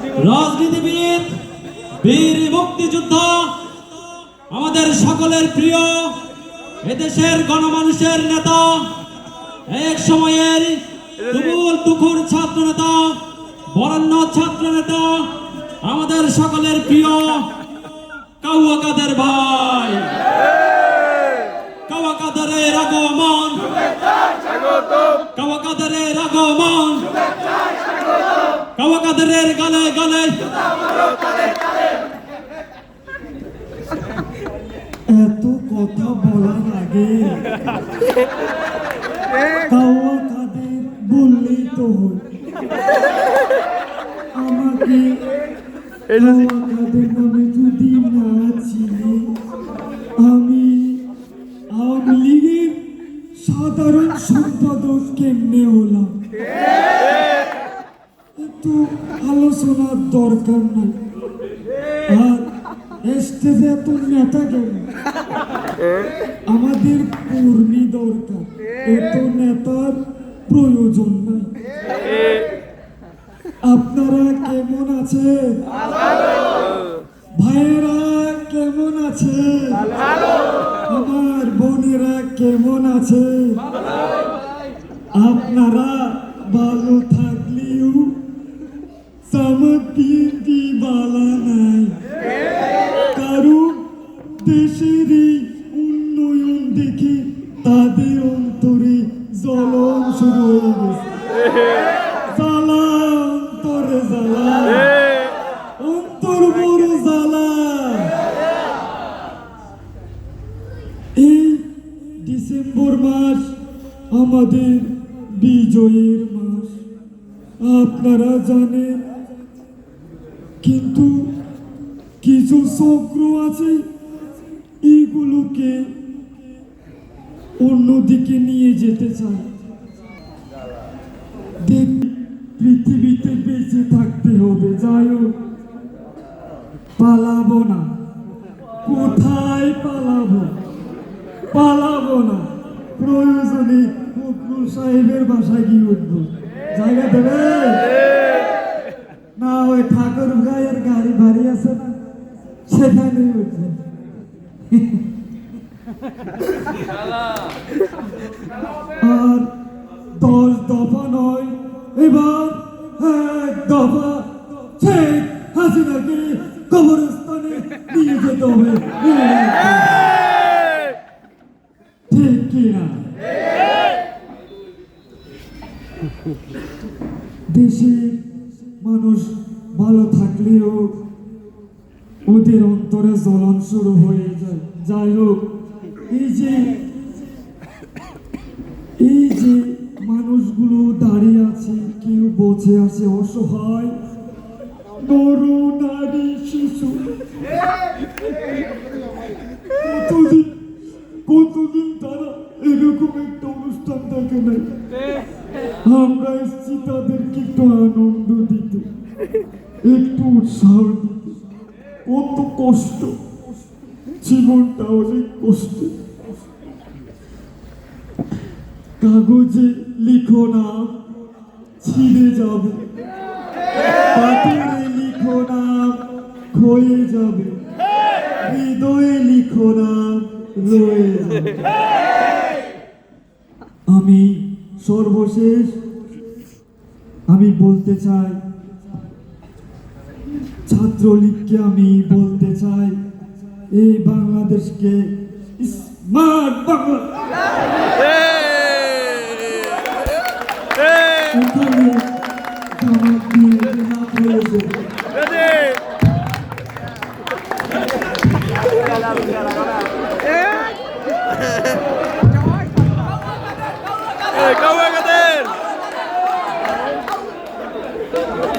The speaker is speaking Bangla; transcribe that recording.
রাজনীতিবিদ, বীর মুক্তিযোদ্ধা, আমাদের সকলের প্রিয় এদেশের গণমানুষের নেতা, এক সময়ের তুমুল তুখুর ছাত্র নেতা, বরেণ্য ছাত্র নেতা, আমাদের সকলের প্রিয় কাউয়া কাদের ভাই। কাওয়া কাদারের আগমন। কাওয়া কাদারের আগমন। কাওয়া কাদারের গালে গালে এত কথা বলার আগে কাওয়া কাদের বললেই তো হয় আমাকে কাওয়া নামে যদি না চিনি আমি আওয়ামী লীগের সাধারণ সম্পাদক কেমনে হলাম এত আলোচনার দরকার নাই স্টেজে এত নেতা কেন? আমাদের কর্মী দরকার। এত নেতার প্রয়োজন নাই। আপনারা কেমন আছেন? ভাইয়েরা কেমন আছে আমার বোনেরা কেমন আছে আপনারা ভালো থাকলেও বিএনপি বালা দেশের এই উন্নয়ন দেখে তাদের অন্তরে জ্বলন শুরু হয়ে গেছে। জ্বালা অন্তরে জ্বালা অন্তর জ্বালা এই ডিসেম্বর মাস আমাদের বিজয়ের মাস। আপনারা জানেন, কিন্তু কিছু চক্র আছে এইগুলোকে অন্যদিকে নিয়ে যেতে চায়। পৃথিবীতে বেঁচে থাকতে হবে, যাই হোক। পালাবো না। কোথায় পালাবো? পালাবো না। প্রয়োজনে ফখরুল সাহেবের বাসায় গিয়ে উঠবো। জায়গা দেবে? না, ওই ঠাকুর ভাইয়ের গাড়ি বাড়ি আছে না? সেখানে উঠবে। আর দশ দফা নয়, এবার এক দফা। শেখ হাসিনাকে কবরস্থানে নিয়ে যেতে হবে। ঠিক কিনা? দেশের মানুষ ভালো থাকলেও ওদের অন্তরে জ্বলন শুরু হয়ে যায়। যাই হোক, এই যে এই যে মানুষগুলো দাঁড়িয়ে আছে, কেউ বসে আছে, অসহায় নর নারী, শিশু। কতদিন কতদিন তারা এরকম একটা অনুষ্ঠান দেখে নাই আমরা এসেছি তাদেরকে একটু আনন্দ দিতে, একটু উৎসাহ দিতে। কত কষ্ট। জীবনটা অনেক কষ্ট। কাগজে লিখো না, ছিঁড়ে যাবে। পাথরে লিখো না, ক্ষয়ে যাবে। হৃদয়ে লিখো না, রয়ে যাবে। আমি সর্বশেষ, আমি বলতে চাই ছাত্রলীগকে আমি বলতে চাই এই বাংলাদেশকে স্মার্ট বাংলা